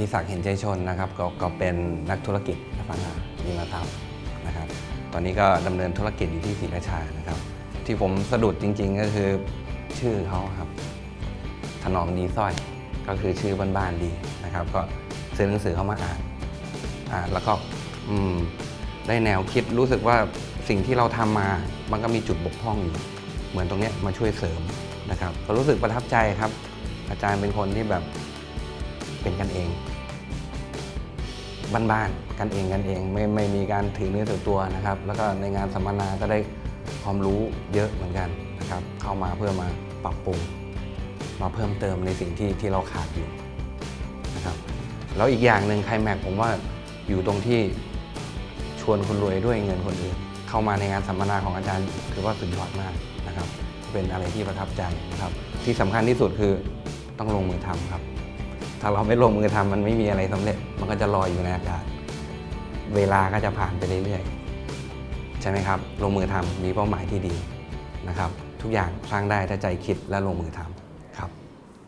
ธิศักดิ์เห็นใจชนนะครับกก็เป็นนักธุรกิจอสังหาริมทรัพย์นะครับ ตอนนี้ก็ดำเนินธุรกิจอยู่ที่ศรีราชานะครับ ที่ผมสะดุดจริง ๆ ก็คือชื่อเขาครับ ถนอมดีสร้อย ก็คือชื่อบ้านๆดีนะครับ ก็ซื้อหนังสือเข้ามาอ่านอ่านแล้วก็อืมได้แนวคิดรู้สึกว่าสิ่งที่เราทำมา มันก็มีจุดบกพร่องอยู่ เหมือนตรงนี้มาช่วยเสริมนะครับ ก็รู้สึกประทับใจครับ อาจารย์เป็นคนที่แบบ เป็นกันเอง บ้านๆกันเองกันเอง ไม่ไม่มีการถือเนื้อถือตัวนะครับ แล้วก็ในงานสัมมนาก็ได้ความรู้เยอะเหมือนกันนะครับ เข้ามาเพื่อมาปรับปรุง มาเพิ่มเติมในสิ่งที่ที่เราขาดอยู่นะครับแล้วอีกอย่างหนึ่งไคลแม็กผมว่าอยู่ตรงที่ชวนคนรวยด้วยเงินคนอื่นเข้ามาในงานสัมมนาของอาจารย์ถือว่าสุดยอดมากนะครับ เป็นอะไรที่ประทับใจนะครับ ที่สำคัญที่สุดคือต้องลงมือทำครับ ถ้าเราไม่ลงมือทำมันไม่มีอะไรสำเร็จ มันก็จะลอยอยู่ในอากาศ เวลาก็จะผ่านไปเรื่อยๆ ใช่ไหมครับ ลงมือทำมีเป้าหมายที่ดีนะครับ ทุกอย่างสร้างได้ถ้าใจคิดและลงมือทำ